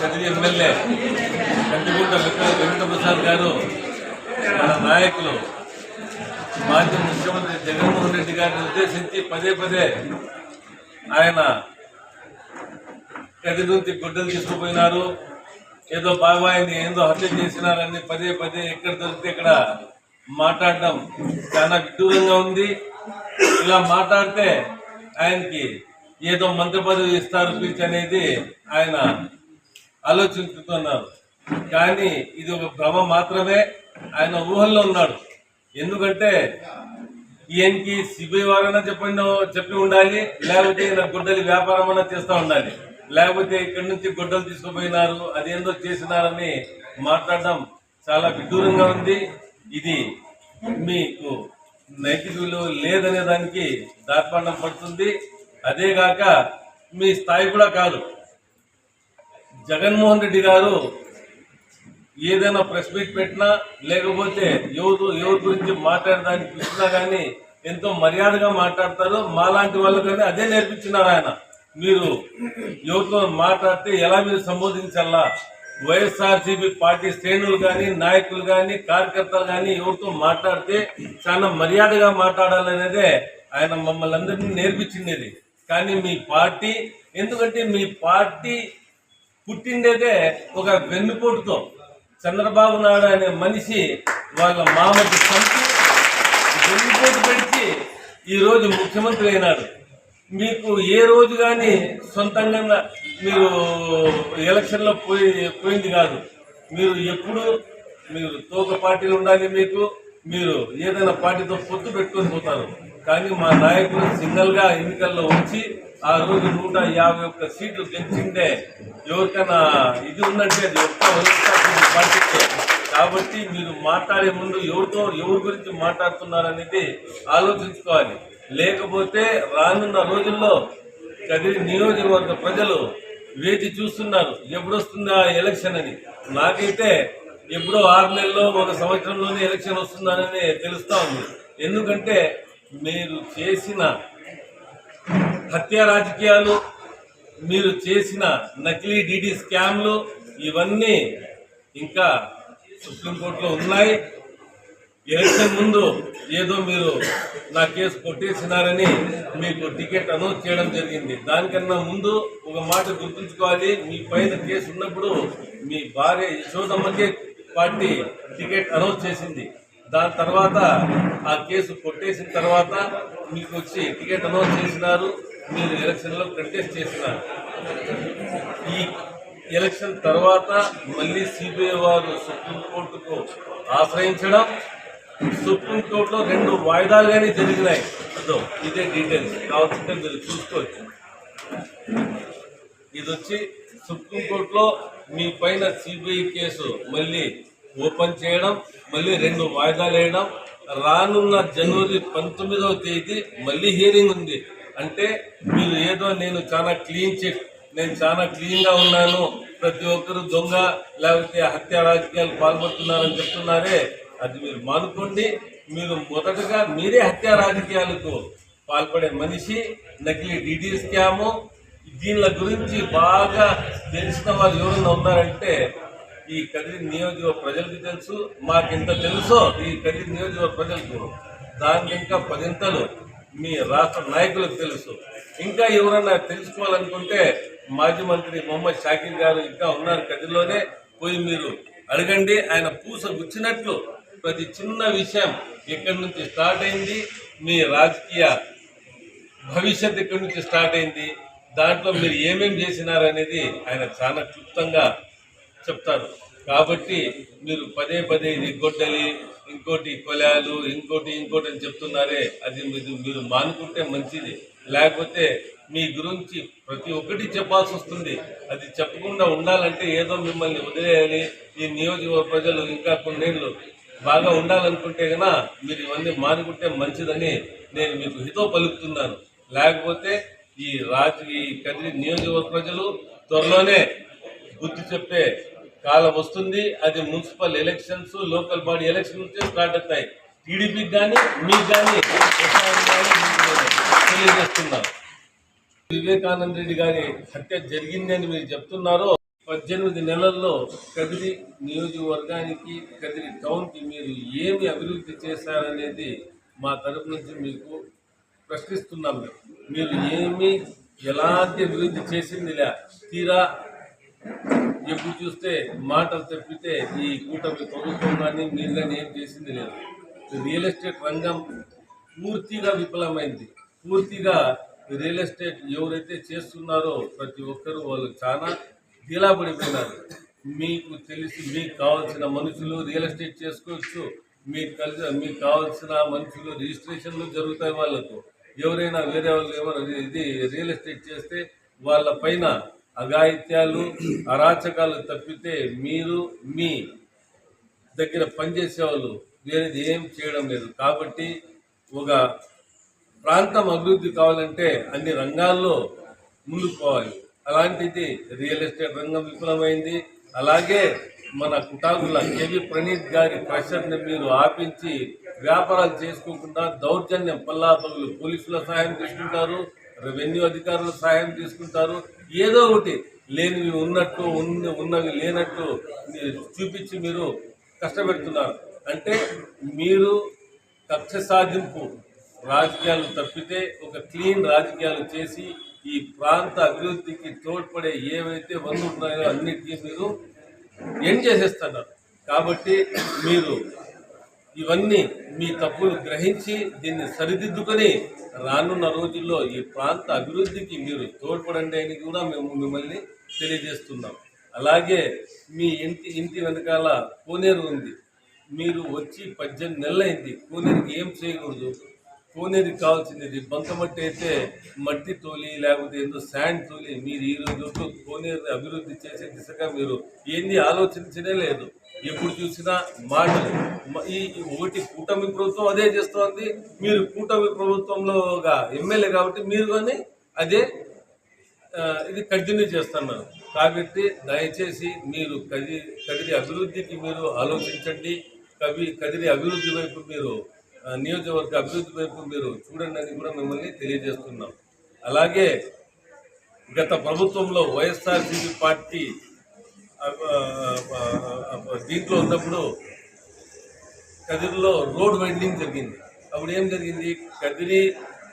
Kadiri MLA. Kandigunta Venkata Prasad garu మన నాయకులు. మాజీ ముఖ్యమంత్రి జగన్మోహన్ రెడ్డి గారిని ఉద్దేశించి పదే పదే ఆయన గది నుంచి గుడ్డలు తీసుకుపోయినారు. ఏదో బాబాయిని ఏదో హత్య చేసినారని పదే పదే ఎక్కడ దొరికితే ఇక్కడ మాట్లాడడం చాలా విడ్డూరంగా ఉంది. ఇలా మాట్లాడితే ఆయనకి ఏదో మంత్రి పదవి ఇస్తారు పిలిచి అనేది ఆయన ఆలోచించుతున్నారు కానీ ఇది ఒక భ్రమ మాత్రమే. ఆయన ఊహల్లో ఉన్నాడు. ఎందుకంటే ఈయనకి సిబిఐ వారైనా చెప్పండి చెప్పి ఉండాలి లేకపోతే ఈయన గుడ్డలి వ్యాపారం అన్నా చేస్తూ ఉండాలి. లేకపోతే ఇక్కడి నుంచి గుడ్డలు తీసుకుపోయినారు అదేందో చేసినారని మాట్లాడడం చాలా విడ్డూరంగా ఉంది. ఇది మీకు నైతిక విలువ లేదనే దానికి దార్పాండం పడుతుంది. అదేగాక మీ స్థాయి కూడా కాదు. జగన్మోహన్ రెడ్డి గారు ఏదైనా ప్రెస్ మీట్ పెట్టినా లేకపోతే ఎవరు ఎవరి గురించి మాట్లాడడానికి పిలిచినా కానీ ఎంతో మర్యాదగా మాట్లాడతారు. మాలాంటి వాళ్ళు కానీ అదే నేర్పించినారు ఆయన. మీరు యువతతో మాట్లాడితే ఎలా మీరు సంబోధించాలా? వైఎస్ఆర్సీపీ పార్టీ శ్రేణులు కానీ నాయకులు కానీ కార్యకర్తలు కానీ ఎవరితో మాట్లాడితే చాలా మర్యాదగా మాట్లాడాలనేదే ఆయన మమ్మల్ని అందరినీ నేర్పించింది కానీ మీ పార్టీ ఎందుకంటే మీ పార్టీ పుట్టిండేదే ఒక వెన్నుపోటుతో. చంద్రబాబు నాయుడు అనే మనిషి వాళ్ళ మామకి చంపి వెన్నుపోటు పెడిచి ఈ రోజు ముఖ్యమంత్రి అయినాడు. మీకు ఏ రోజు కానీ సొంతంగా మీరు ఎలక్షన్లో పోయి పోయింది కాదు. మీరు ఎప్పుడు మీరు తోక పార్టీలు ఉండాలి మీకు మీరు ఏదైనా పార్టీతో పొత్తు పెట్టుకొని పోతారు. కానీ మా నాయకులు సింగల్గా ఎన్నికల్లో వచ్చి ఆ రోజు నూట యాభై ఒక్క సీట్లు గెలిచిందే. ఎవరికైనా ఇది ఉందంటే అది ఒక్క పార్టీకే. కాబట్టి మీరు మాట్లాడే ముందు ఎవరితో ఎవరి గురించి మాట్లాడుతున్నారనేది ఆలోచించుకోవాలి. లేకపోతే రానున్న రోజుల్లో కదిరి నియోజకవర్గ ప్రజలు వేచి చూస్తున్నారు ఎప్పుడొస్తుందా ఎలక్షన్ అని. నాకైతే ఎప్పుడో ఆరు నెలల్లో ఒక సంవత్సరంలోనే ఎలక్షన్ వస్తుందనని తెలుస్తా ఉంది. ఎందుకంటే మీరు చేసిన హత్య రాజకీయాలు మీరు చేసిన నకిలీ డీడీ స్కామ్లు ఇవన్నీ ఇంకా సుప్రీంకోర్టులో ఉన్నాయి. ఎలక్షన్ ముందు ఏదో మీరు నా కేసు కొట్టేసినారని మీకు టికెట్ అనౌన్స్ చేయడం జరిగింది. దానికన్నా ముందు ఒక మాట గుర్తుంచుకోవాలి. మీ పైన కేసు ఉన్నప్పుడు మీ భార్య యశోదమ్మకే పార్టీ టికెట్ అనౌన్స్ చేసింది. దాని తర్వాత ఆ కేసు కొట్టేసిన తర్వాత మీకు వచ్చి టికెట్ అనౌన్స్ చేసినారు మీరు ఎలక్షన్లో కంటెస్ట్ చేసినారు. ఈ ఎలక్షన్ తర్వాత మళ్ళీ సిబిఐ వారు సుప్రీంకోర్టుకు ఆశ్రయించడం సుప్రీంకోర్టులో రెండు వాయిదాలుగానే జరిగినాయి. అదో ఇదే డీటెయిల్స్ కావాల్సింటే మీరు చూసుకోవచ్చు. ఇది వచ్చి సుప్రీంకోర్టులో మీ పైన సిబిఐ కేసు మళ్ళీ ఓపెన్ చేయడం మళ్ళీ రెండు వాయిదాలు వేయడం. రానున్న జనవరి పంతొమ్మిదవ తేదీ మళ్ళీ హియరింగ్ ఉంది. అంటే మీరు ఏదో నేను చాలా క్లీన్ చిట్ నేను చాలా క్లీన్గా ఉన్నాను. ప్రతి ఒక్కరు దొంగ లేకపోతే హత్య రాజకీయాలు పాల్పడుతున్నారని చెప్తున్నారే. అది మీరు మానుకోండి. మీరు మొదటగా మీరే హత్య రాజకీయాలకు పాల్పడే మనిషి నకిలీ డిడి స్కాము దీనిల గురించి బాగా తెలిసిన వాళ్ళు ఎవరైనా ఉన్నారంటే ఈ కదిరి నియోజకవర్గ ప్రజలకు తెలుసు మాకింత తెలుసో ఈ కదిరి నియోజకవర్గ ప్రజలకు. దానికి ఇంకా పదింతలు మీ రాష్ట్ర నాయకులకు తెలుసు. ఇంకా ఎవరన్నా తెలుసుకోవాలనుకుంటే మాజీ మంత్రి మొహమ్మద్ షాకీర్ గారు ఇంకా ఉన్నారు కదిరిలోనే. పోయి మీరు అడగండి ఆయన పూస గుచ్చినట్లు ప్రతి చిన్న విషయం ఎక్కడి నుంచి స్టార్ట్ అయింది మీ రాజకీయ భవిష్యత్ ఎక్కడి నుంచి స్టార్ట్ అయింది దాంట్లో మీరు ఏమేమి చేసినారనేది ఆయన చాలా క్లుప్తంగా చెప్తారు. కాబట్టి మీరు పదే పదే ఇది గొడ్డలి ఇంకోటి కొలాలు ఇంకోటి ఇంకోటి అని చెప్తున్నారే అది మీరు మీరు మానుకుంటే మంచిది. లేకపోతే మీ గురించి ప్రతి ఒక్కటి చెప్పాల్సి వస్తుంది. అది చెప్పకుండా ఉండాలంటే ఏదో మిమ్మల్ని వదిలేయాలి. ఈ నియోజకవర్గ ప్రజలు ఇంకా కొన్నేళ్ళు బాగా ఉండాలనుకుంటే గనా మీరు ఇవన్నీ మానుకుంటే మంచిదని నేను మీకు హితో పలుకుతున్నాను. లేకపోతే ఈ రాజు ఈ కదిరి నియోజకవర్గ ప్రజలు త్వరలోనే బుద్ధి చెప్పే కాలం వస్తుంది అది municipal elections local body election నుంచే స్టార్ట్ అవుతాయి. టీడీపీకి కానీ మీకు కానీ తెలియజేస్తున్నాను వివేకానంద రెడ్డి గారి హత్య జరిగింది అని మీరు చెప్తున్నారో. పద్దెనిమిది నెలల్లో కదిరి నియోజకవర్గానికి కదిరి టౌన్కి మీరు ఏమి అభివృద్ధి చేశారనేది మా తరపు నుంచి మీకు ప్రశ్నిస్తున్నాం. మీరు ఏమి ఎలాంటి అభివృద్ధి చేసిందిలే? తీరా ఎప్పుడు చూస్తే మాటలు తప్పితే ఈ కూటమి ప్రభుత్వం కానీ మీరు కానీ ఏం చేసింది లేదు. రియల్ ఎస్టేట్ రంగం పూర్తిగా విఫలమైంది. పూర్తిగా రియల్ ఎస్టేట్ ఎవరైతే చేస్తున్నారో ప్రతి ఒక్కరూ వాళ్ళు చాలా ఢీలాపడిపోయినారు. మీకు తెలిసి మీకు కావాల్సిన మనుషులు రియల్ ఎస్టేట్ చేసుకోవచ్చు. మీకు కలిసి మీకు కావాల్సిన మనుషులు రిజిస్ట్రేషన్లు జరుగుతాయి వాళ్ళకు. ఎవరైనా వేరే వాళ్ళు ఎవరైనా ఇది రియల్ ఎస్టేట్ చేస్తే వాళ్ళ పైన అఘాయిత్యాలు అరాచకాలు తప్పితే మీరు మీ దగ్గర పనిచేసే వాళ్ళు వేరేది ఏం చేయడం లేదు. కాబట్టి ఒక ప్రాంతం అభివృద్ధి కావాలంటే అన్ని రంగాల్లో ముందుకు పోవాలి అలాంటిది రియల్ ఎస్టేట్ రంగం విఫలమైంది. అలాగే మన కుటాకుల కేవీ ప్రణీత్ గారి ప్రెషర్ని మీరు ఆపించి వ్యాపారాలు చేసుకోకుండా దౌర్జన్యం పల్లాపగులు పోలీసుల సహాయం తీసుకుంటారు రెవెన్యూ అధికారుల సహాయం తీసుకుంటారు. ఏదో ఒకటి లేనివి ఉన్నట్టు ఉన్న ఉన్నవి లేనట్టు చూపించి మీరు కష్టపెడుతున్నారు. అంటే మీరు కక్ష సాధింపు రాజకీయాలు తప్పితే ఒక క్లీన్ రాజకీయాలు చేసి ఈ ప్రాంత అభివృద్ధికి తోడ్పడే ఏవైతే వనరులు ఉన్నాయో అన్నిటికీ మీరు ఏం చేసేస్తున్నారు. కాబట్టి మీరు ఇవన్నీ మీ తప్పులు గ్రహించి దీన్ని సరిదిద్దుకొని రానున్న రోజుల్లో ఈ ప్రాంత అభివృద్ధికి మీరు తోడ్పడండి అని కూడా మేము మిమ్మల్ని తెలియజేస్తున్నాం. అలాగే మీ ఇంటి ఇంటి వెనకాల కోనేరు ఉంది. మీరు వచ్చి పద్దెనిమిది నెలలైంది కోనేరుకి ఏం చేయకూడదు? కోనేది కావాల్సింది బంకమట్టి అయితే మట్టి తోలి లేకపోతే ఏదో శాండ్ తోలి మీరు ఈ రోజు కోనేరు అభివృద్ధి చేసే దిశగా మీరు ఏంది ఆలోచించనే లేదు. ఎప్పుడు చూసినా మాటలు. ఈ ఒకటి కూటమి ప్రభుత్వం అదే చేస్తోంది. మీరు కూటమి ప్రభుత్వంలో ఒక ఎమ్మెల్యే కాబట్టి మీరు కానీ అదే ఇది కంటిన్యూ చేస్తున్నారు. కాబట్టి దయచేసి మీరు కది కదిరి అభివృద్ధికి మీరు ఆలోచించండి. కవి కదిరి అభివృద్ధి వైపు మీరు నియోజకవర్గ అభివృద్ధి వైపు మీరు చూడండి అని కూడా మిమ్మల్ని తెలియజేస్తున్నాం. అలాగే గత ప్రభుత్వంలో వైఎస్ఆర్సీపీ పార్టీ దీంట్లో ఉన్నప్పుడు కదిరిలో రోడ్ వైండింగ్ జరిగింది. అప్పుడు ఏం జరిగింది? కదిరి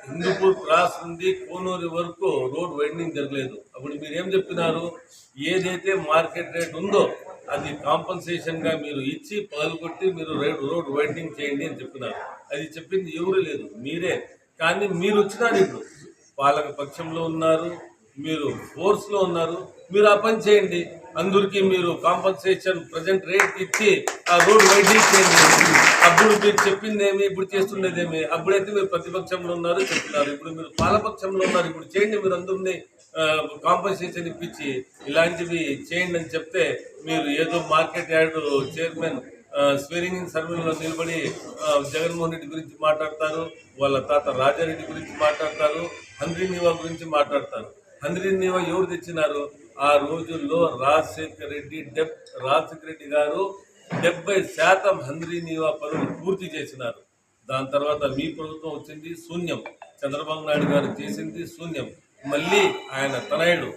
హిందూపూర్ క్రాస్ నుండి కోనూరు వరకు రోడ్ వైండింగ్ జరగలేదు. అప్పుడు మీరు ఏం చెప్తున్నారు ఏదైతే మార్కెట్ రేట్ ఉందో అది కాంపన్సేషన్గా మీరు ఇచ్చి పగలగొట్టి మీరు రేట్ రోడ్ వైండింగ్ చేయండి అని చెప్తున్నారు. అది చెప్పింది ఎవరు లేదు మీరే. కానీ మీరు వచ్చినారు ఇప్పుడు. పాలక పక్షంలో ఉన్నారు మీరు ఫోర్స్లో ఉన్నారు మీరు ఆ పని చేయండి. అందరికీ మీరు కాంపన్సేషన్ ప్రజెంట్ రేట్ ఇచ్చి ఆ రోడ్ వైడింగ్ చేయండి. అప్పుడు మీరు చెప్పిందేమి ఇప్పుడు చేస్తుండేదేమి అప్పుడైతే మీరు ప్రతిపక్షంలో ఉన్నారు చెప్తున్నారు. ఇప్పుడు మీరు పాలపక్షంలో ఉన్నారు ఇప్పుడు చేయండి మీరు అందరినీ. కాంపన్సేషన్ ఇప్పించి ఇలాంటివి చేయండి అని చెప్తే మీరు ఏదో market yard chairman swearing in సర్వేలో నిలబడి జగన్మోహన్ రెడ్డి గురించి మాట్లాడతారు వాళ్ళ తాత రాజారెడ్డి గురించి మాట్లాడతారు హంద్రీ నీవా గురించి మాట్లాడతారు. హంద్రీ నీవా ఎవరు తెచ్చినారు? ఆ రోజుల్లో రాజశేఖర్ రెడ్డి డెబ్ రాజశేఖర రెడ్డి గారు డెబ్బై శాతం హంద్రీ నీవా పనులు పూర్తి చేసినారు. దాని తర్వాత మీ ప్రభుత్వం వచ్చింది శూన్యం. చంద్రబాబు నాయుడు గారు చేసింది శూన్యం. మళ్ళీ ఆయన తనయుడు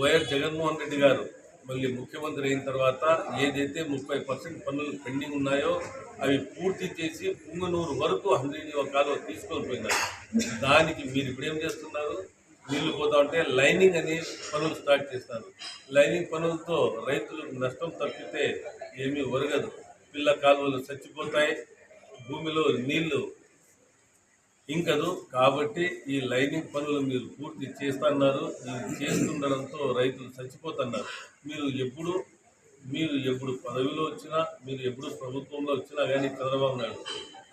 వైఎస్ జగన్మోహన్ రెడ్డి గారు మళ్ళీ ముఖ్యమంత్రి అయిన తర్వాత ఏదైతే ముప్పై పర్సెంట్ పనులు పెండింగ్ ఉన్నాయో అవి పూర్తి చేసి పుంగనూరు వరకు హండ్రెడ్ కాలువ తీసుకొని పోయినారు. దానికి మీరు ఇప్పుడు ఏం చేస్తున్నారు? నీళ్ళు పోతా ఉంటే లైనింగ్ అని పనులు స్టార్ట్ చేస్తారు. లైనింగ్ పనులతో రైతులకు నష్టం తప్పితే ఏమీ ఒరగదు. పిల్ల కాలువలు చచ్చిపోతాయి. భూమిలో నీళ్ళు ఇంకదు కాబట్టి ఈ లైనింగ్ పనులు మీరు పూర్తి చేస్తున్నారు. చేస్తుండడంతో రైతులు చచ్చిపోతున్నారు. మీరు ఎప్పుడు మీరు ఎప్పుడు పదవిలో వచ్చినా మీరు ఎప్పుడు ప్రభుత్వంలో వచ్చినా కానీ చంద్రబాబు నాయుడు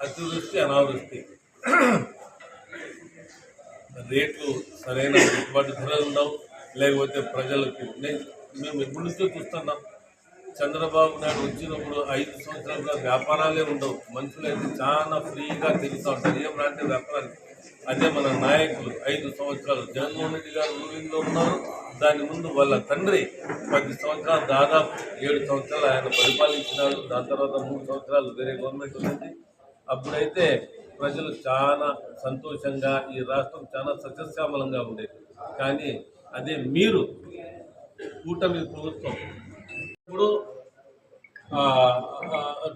అతివృష్టి అనావృష్టి. రేట్లు సరైన గిట్టుబాటు ధరలు ఉండవు. లేకపోతే ప్రజలకు మేము ఎప్పటి నుంచో చూస్తున్నాం. చంద్రబాబు నాయుడు వచ్చినప్పుడు ఐదు సంవత్సరాలుగా వ్యాపారాలే ఉండవు. మనుషులు అయితే చాలా ఫ్రీగా తిరుగుతూ ఉంటారు. ఏం రాంటి వ్యాపారాలు? అదే మన నాయకులు ఐదు సంవత్సరాలు. జగన్మోహన్ రెడ్డి గారు రూలింగ్లో ఉన్నారు. దాని ముందు వాళ్ళ తండ్రి పది సంవత్సరాలు దాదాపు ఏడు సంవత్సరాలు ఆయన పరిపాలించినాడు దాని తర్వాత మూడు సంవత్సరాలు వేరే గవర్నమెంట్ ఉంది అప్పుడైతే ప్రజలు చాలా సంతోషంగా ఈ రాష్ట్రం చాలా సస్యశ్యామలంగా ఉండేది. కానీ అదే మీరు కూటమి ప్రభుత్వం ఇప్పుడు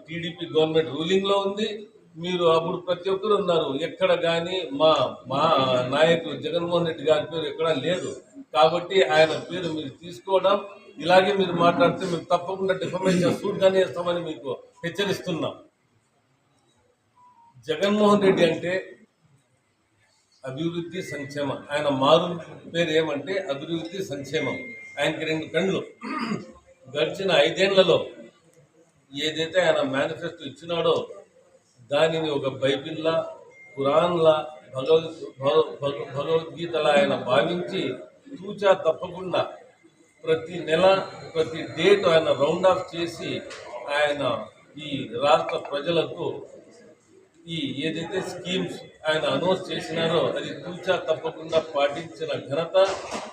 టీడీపీ గవర్నమెంట్ రూలింగ్లో ఉంది. మీరు అప్పుడు ప్రతి ఒక్కరు ఉన్నారు. ఎక్కడ కానీ మా మా నాయకులు జగన్మోహన్ రెడ్డి గారి పేరు ఎక్కడా లేదు. కాబట్టి ఆయన పేరు మీరు తీసుకోవడం ఇలాగే మీరు మాట్లాడితే మేము తప్పకుండా డిఫర్మేషన్ సూట్ కానీ చేస్తామని మీకు హెచ్చరిస్తున్నాం. జగన్మోహన్ రెడ్డి అంటే అభివృద్ధి సంక్షేమం. ఆయన మారు పేరు ఏమంటే అభివృద్ధి సంక్షేమం. ఆయనకి రెండు కళ్ళు. గడిచిన ఐదేళ్ళలో ఏదైతే ఆయన మేనిఫెస్టో ఇచ్చినాడో దానిని ఒక బైబిల్లా ఖురాన్లా భగవద్ భగ- భగ- భగవద్గీతలా ఆయన భావించి తూచా తప్పకుండా ప్రతి నెల ప్రతి డేట్ ఆయన రౌండ్ ఆఫ్ చేసి ఆయన ఈ రాష్ట్ర ప్రజలకు ఈ ఏదైతే స్కీమ్స్ ఆయన అనౌన్స్ చేసినారో అది తూచా తప్పకుండా పాటించిన ఘనత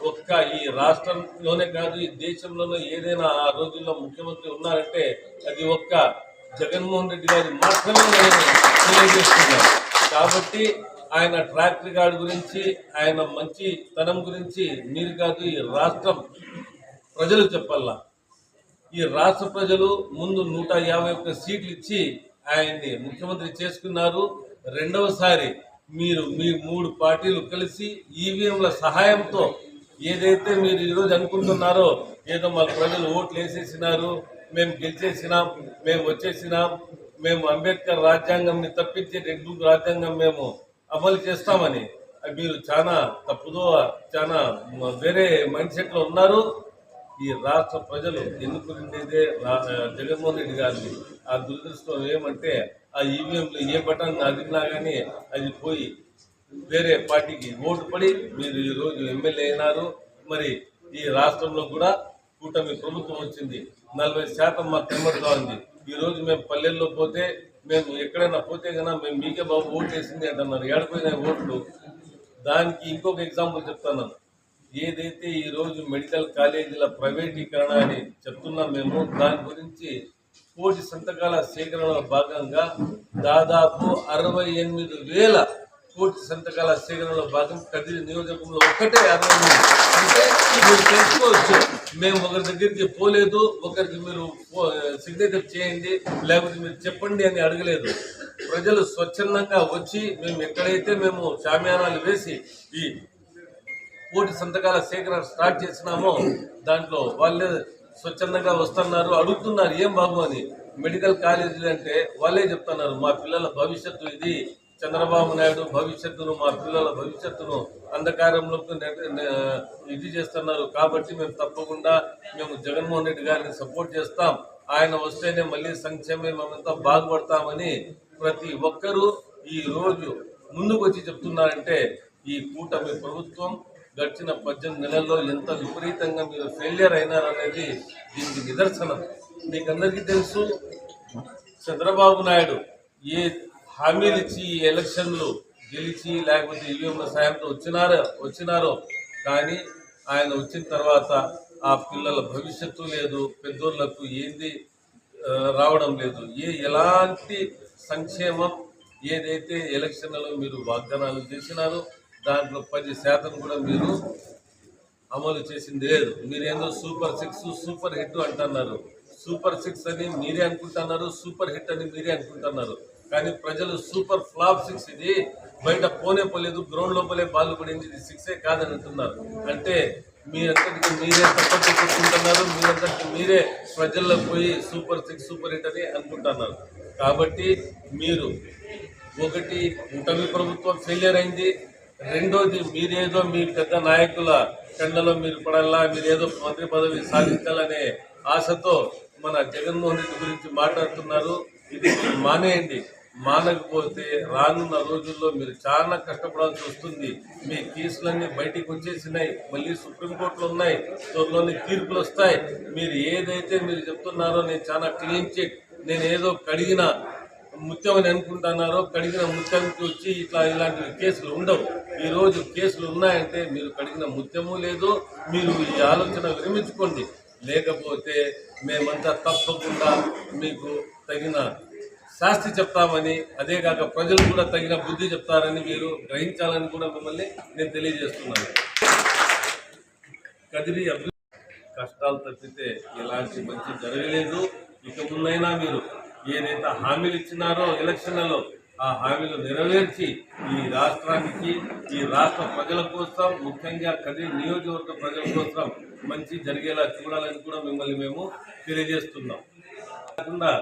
ఒక్క ఈ రాష్ట్రంలోనే కాదు ఈ దేశంలోనే ఏదైనా ఆ రోజుల్లో ముఖ్యమంత్రి ఉన్నారంటే అది ఒక్క జగన్మోహన్ రెడ్డి గారి మాత్రమే నేను తెలియజేస్తున్నాను. కాబట్టి ఆయన ట్రాక్ రికార్డు గురించి ఆయన మంచి తనం గురించి మీరు కాదు ఈ రాష్ట్రం ప్రజలు చెప్పాలా? ఈ రాష్ట్ర ప్రజలు ముందు నూట యాభై ఒక్క సీట్లు ఇచ్చి ఆయన్ని ముఖ్యమంత్రి చేసుకున్నారు. రెండవసారి మీరు మీ మూడు పార్టీలు కలిసి ఈవీఎంల సహాయంతో ఏదైతే మీరు ఈరోజు అనుకుంటున్నారో ఏదో మా ప్రజలు ఓట్లు వేసేసినారు మేము గెలిచేసినాం మేము వచ్చేసినాం మేము అంబేద్కర్ రాజ్యాంగంని తప్పించి రెడ్ బుక్ రాజ్యాంగం మేము అమలు చేస్తామని. మీరు చాలా తప్పుదో చాలా వేరే మైండ్ సెట్లో ఉన్నారు. ఈ రాష్ట్ర ప్రజలు ఎన్నుకునేదే జగన్మోహన్ రెడ్డి గారిని ఆ దురదృష్టం ఏమంటే ఆ ఈవీఎంలో ఏ బటన్ అదిగినా కానీ అది పోయి వేరే పార్టీకి ఓటు పడి మీరు ఈరోజు ఎమ్మెల్యే అయినారు. మరి ఈ రాష్ట్రంలో కూడా కూటమి ప్రభుత్వం వచ్చింది. నలభై శాతం మా కనబడుతూ ఉంది. ఈరోజు మేము పల్లెల్లో పోతే మేము ఎక్కడైనా పోతే కన్నా మేము మీకే బాబు ఓటు వేసింది అంటున్నారు. ఏడపోయిన ఓట్లు. దానికి ఇంకొక ఎగ్జాంపుల్ చెప్తాను. ఏదైతే ఈరోజు మెడికల్ కాలేజీల ప్రైవేటీకరణ అని చెప్తున్నాం మేము దాని గురించి కోటి సంతకాల సేకరణలో భాగంగా దాదాపు అరవై ఎనిమిది వేల కోటి సంతకాల సేకరణలో భాగం కదిరి నియోజకంలో ఒక్కటే అరవై అంటే మీరు తెలుసుకోవచ్చు మేము ఒకరి దగ్గరికి పోలేదు ఒకరికి మీరు సిగ్నేచర్ చేయండి లేకపోతే మీరు చెప్పండి అని అడగలేదు. ప్రజలు స్వచ్ఛందంగా వచ్చి మేము ఎక్కడైతే మేము షామ్యానాలు వేసి ఈ కోటి సంతకాల సేకరణ స్టార్ట్ చేసినామో దాంట్లో వాళ్ళే స్వచ్ఛందంగా వస్తున్నారు. అడుగుతున్నారు ఏం బాబు అని? మెడికల్ కాలేజీలు అంటే వాళ్ళే చెప్తున్నారు మా పిల్లల భవిష్యత్తు ఇది. చంద్రబాబు నాయుడు భవిష్యత్తును మా పిల్లల భవిష్యత్తును అంధకారంలోకి ఇది చేస్తున్నారు. కాబట్టి మేము తప్పకుండా మేము జగన్మోహన్ రెడ్డి గారిని సపోర్ట్ చేస్తాం. ఆయన వస్తేనే మళ్ళీ సంక్షేమే మేమంతా బాగుపడతామని ప్రతి ఒక్కరూ ఈ రోజు ముందుకు వచ్చి చెప్తున్నారంటే ఈ కూటమి ప్రభుత్వం గడిచిన పద్దెనిమిది నెలల్లో ఎంత విపరీతంగా మీరు ఫెయిలియర్ అయినారనేది దీనికి నిదర్శనం. మీకు అందరికీ తెలుసు చంద్రబాబు నాయుడు ఏ హామీలు ఇచ్చి ఈ ఎలక్షన్లు గెలిచి లేకపోతే ఈవీఎంల సాయంతో వచ్చినారో వచ్చినారో కానీ ఆయన వచ్చిన తర్వాత ఆ పిల్లల భవిష్యత్తు లేదు పెద్దోళ్ళకు ఏంది రావడం లేదు. ఏ ఎలాంటి సంక్షేమం ఏదైతే ఎలక్షన్లలో మీరు వాగ్దానాలు చేసినారో దాంట్లో పది శాతం కూడా మీరు అమలు చేసింది లేదు. మీరేందో సూపర్ సిక్స్ సూపర్ హిట్ అంటున్నారు. సూపర్ సిక్స్ అని మీరే అనుకుంటున్నారు సూపర్ హిట్ అని మీరే అనుకుంటున్నారు. కానీ ప్రజలు సూపర్ ఫ్లాప్ సిక్స్ ఇది. బయట పోనే పోలేదు గ్రౌండ్ లోపలే బాల్ పడింది ఇది సిక్సే కాదని అంటున్నారు. అంటే మీరంతటికి మీరే తప్పట్టు కొట్టుకుంటున్నారు మీరంతటికి మీరే ప్రజల్లో పోయి సూపర్ సిక్స్ సూపర్ హిట్ అని అనుకుంటున్నారు. కాబట్టి మీరు ఒకటి కూటమి ప్రభుత్వం ఫెయిలియర్ అయింది రెండోది మీరేదో మీ పెద్ద నాయకుల కండలో మీరు పడాలా మీరేదో మంత్రి పదవి సాధించాలనే ఆశతో మన జగన్మోహన్ రెడ్డి గురించి మాట్లాడుతున్నారు. ఇది మీరు మానేయండి. మానకపోతే రానున్న రోజుల్లో మీరు చాలా కష్టపడాల్సి వస్తుంది. మీ కేసులన్నీ బయటికి వచ్చేసినాయి. మళ్ళీ సుప్రీంకోర్టులో ఉన్నాయి. త్వరలోని తీర్పులు వస్తాయి. మీరు ఏదైతే మీరు చెప్తున్నారో నేను చాలా క్లీన్ చిట్ నేను ఏదో కడిగిన ముత్యం అని అనుకుంటున్నారో కడిగిన ముత్యంకి వచ్చి ఇట్లా ఇలాంటి కేసులు ఉండవు. ఈరోజు కేసులు ఉన్నాయంటే మీరు కడిగిన ముత్యము లేదు మీరు ఈ ఆలోచన విరమించుకోండి. లేకపోతే మేమంతా తప్పకుండా మీకు తగిన శాస్తి చెప్తామని అదే కాక ప్రజలు కూడా తగిన బుద్ధి చెప్తారని మీరు గ్రహించాలని కూడా మిమ్మల్ని నేను తెలియజేస్తున్నాను. కదిరి అభివృద్ధి కష్టాలు తప్పితే ఎలాంటి మంచి జరగలేదు. ఇక ముందైనా మీరు ఏదైతే హామీలు ఇచ్చినారో ఎలక్షన్లలో ఆ హామీలు నెరవేర్చి ఈ రాష్ట్రానికి ఈ రాష్ట్ర ప్రజల కోసం ముఖ్యంగా కది నియోజకవర్గ ప్రజల కోసం మంచి జరిగేలా చూడాలని కూడా మిమ్మల్ని మేము తెలియజేస్తున్నాం. కాకుండా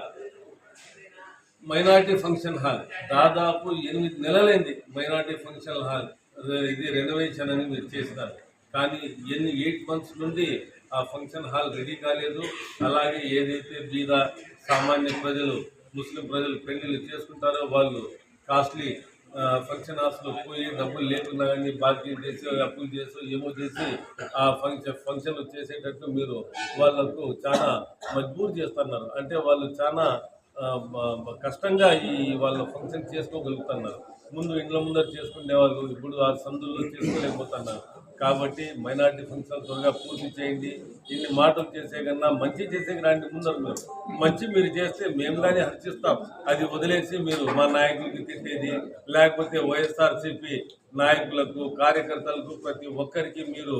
మైనార్టీ ఫంక్షన్ హాల్ దాదాపు ఎనిమిది నెలలైంది మైనార్టీ ఫంక్షన్ హాల్ అదే ఇది రెనోవేషన్ అని మీరు చేసినారు. కానీ ఎన్ని ఎయిట్ మంత్స్ నుండి ఆ ఫంక్షన్ హాల్ రెడీ కాలేదు. అలాగే ఏదైతే బీద సామాన్య ప్రజలు ముస్లిం ప్రజలు పెళ్ళిళ్ళు చేసుకుంటారో వాళ్ళు కాస్ట్లీ ఫంక్షన్ హాల్స్లో పోయి డబ్బులు లేకుండా కానీ బాకీ చేసి అప్పులు చేసి ఏమో చేసి ఆ ఫంక్షన్ ఫంక్షన్ చేసేటట్టు మీరు వాళ్ళకు చాలా మజ్బూర్ చేస్తున్నారు. అంటే వాళ్ళు చాలా కష్టంగా ఈ వాళ్ళ ఫంక్షన్ చేసుకోగలుగుతున్నారు. ముందు ఇండ్ల ముందర చేసుకునే వాళ్ళు ఇప్పుడు ఆ సందుల్లో చేసుకోలేకపోతున్నారు. కాబట్టి మైనార్టీ ఫంక్షన్ త్వరగా పూర్తి చేయండి. ఇన్ని మాటలు చేసే కన్నా మంచి చేసే రాండి ముందర మీరు. మంచి మీరు చేస్తే మేము దాన్ని హర్చిస్తాం అది వదిలేసి మీరు మా నాయకులకి తిట్టేది. లేకపోతే వైఎస్ఆర్సీపీ నాయకులకు కార్యకర్తలకు ప్రతి ఒక్కరికి మీరు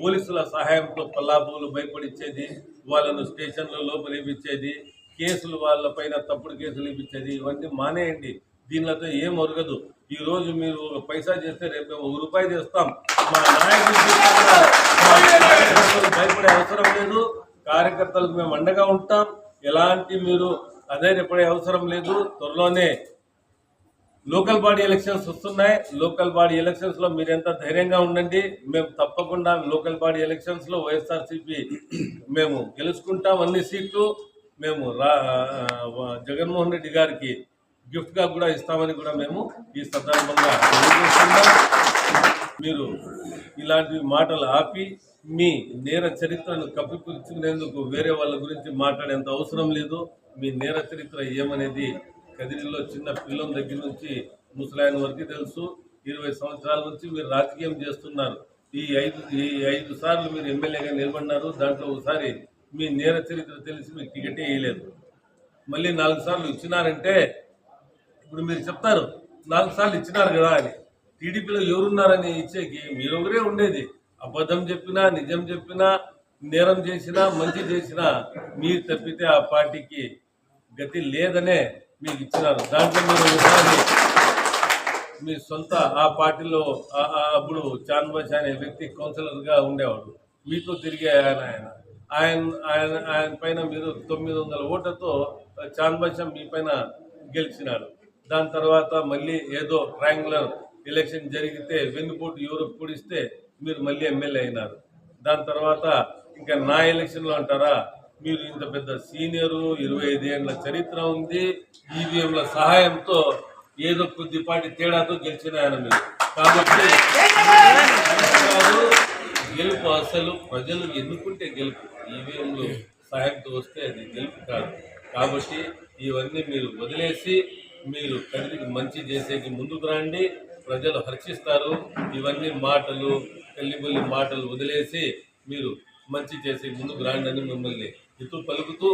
పోలీసుల సహాయంతో పల్లాపులు భయపడిచ్చేది. వాళ్ళను స్టేషన్లో లోపలిపించేది కేసులు వాళ్ళపైన తప్పుడు కేసులు ఇప్పించేది. ఇవన్నీ మానేయండి. దీనిలతో ఏం ఒరగదు. ఈరోజు మీరు ఒక పైసా చేస్తే రేపు మేము ఒక రూపాయి చేస్తాం మా నాయకులు భయపడే అవసరం లేదు. కార్యకర్తలకు మేము అండగా ఉంటాం. ఎలాంటి మీరు అధైర్యపడే అవసరం లేదు. త్వరలోనే లోకల్ బాడీ ఎలక్షన్స్ వస్తున్నాయి. లోకల్ బాడీ ఎలక్షన్స్లో మీరు ఎంత ధైర్యంగా ఉండండి. మేము తప్పకుండా లోకల్ బాడీ ఎలక్షన్స్లో వైఎస్ఆర్సీపీ మేము గెలుచుకుంటాం అన్ని సీట్లు. మేము రా జగన్మోహన్ రెడ్డి గారికి గిఫ్ట్గా కూడా ఇస్తామని కూడా మేము ఈ సందర్భంగా తెలియజేస్తున్నాం. మీరు ఇలాంటి మాటలు ఆపి మీ నేర చరిత్రను కప్పిపుచ్చుకునేందుకు వేరే వాళ్ళ గురించి మాట్లాడేంత అవసరం లేదు. మీ నేర చరిత్ర ఏమనేది కదిరిలో చిన్న పిల్లల దగ్గర నుంచి ముసలాయన వరకు తెలుసు. ఇరవై సంవత్సరాల నుంచి మీరు రాజకీయం చేస్తున్నారు. ఈ ఐదు ఈ ఐదు సార్లు మీరు ఎమ్మెల్యేగా నిలబడినారు. దాంట్లో ఒకసారి మీ నేర చరిత్ర తెలిసి మీకు టికెట్ వేయలేదు మళ్ళీ నాలుగు సార్లు ఇచ్చినారంటే ఇప్పుడు మీరు చెప్తారు నాలుగు సార్లు ఇచ్చినారు కదా అని. టీడీపీలో ఎవరున్నారని ఇచ్చేకి మీరు ఒకరే ఉండేది. అబద్ధం చెప్పినా నిజం చెప్పినా నేరం చేసినా మంచి చేసినా మీరు తప్పితే ఆ పార్టీకి గతి లేదనే మీకు ఇచ్చినారు. దాంట్లో మీరు ఒకసారి మీ సొంత ఆ పార్టీలో అప్పుడు చాన్బాష్ అనే వ్యక్తి కౌన్సిలర్గా ఉండేవాడు. మీతో తిరిగే ఆయన ఆయన. ఆయన ఆయన ఆయన పైన మీరు తొమ్మిది వందల ఓట్లతో చాన్బాషా మీ పైన గెలిచినాడు దాని తర్వాత మళ్ళీ ఏదో ట్రాంగులర్ ఎలక్షన్ జరిగితే వెన్నుపోటు ఎవరు పొడిస్తే మీరు మళ్ళీ ఎమ్మెల్యే అయినారు. దాని తర్వాత ఇంకా నా ఎలక్షన్లో అంటారా మీరు ఇంత పెద్ద సీనియరు ఇరవై ఐదేళ్ళ చరిత్ర ఉంది ఈవీఎంల సహాయంతో ఏదో కొద్దిపాటి తేడాతో గెలిచిన ఆయన మీరు. కాబట్టి గెలుపు అసలు ప్రజలు ఎన్నుకుంటే గెలుపు. ఈవీఎంలు సహాయంతో వస్తే అది గెలుపు కాదు. కాబట్టి ఇవన్నీ మీరు వదిలేసి మీరు కదిరికి మంచి చేసేకి ముందుకు రండి. ప్రజలు హర్షిస్తారు. ఇవన్నీ మాటలు కల్లిబుల్లి మాటలు వదిలేసి మీరు మంచి చేసే ముందుకు రండి అని మిమ్మల్ని ఇటు పలుకుతూ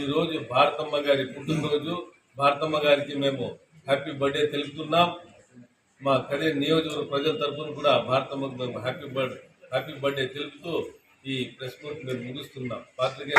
ఈరోజు భారతమ్మ గారి పుట్టినరోజు. భారతమ్మ గారికి మేము హ్యాపీ బర్త్డే తెలుపుతున్నాం. మా కదే నియోజకవర్గ ప్రజల తరఫున కూడా భారతమ్మకు మేము హ్యాపీ బర్త్డే హ్యాపీ బర్త్డే తెలుపుతూ ఈ ప్రెస్ మీట్ మేము ముగిస్తున్నాం. పాత్రికేయ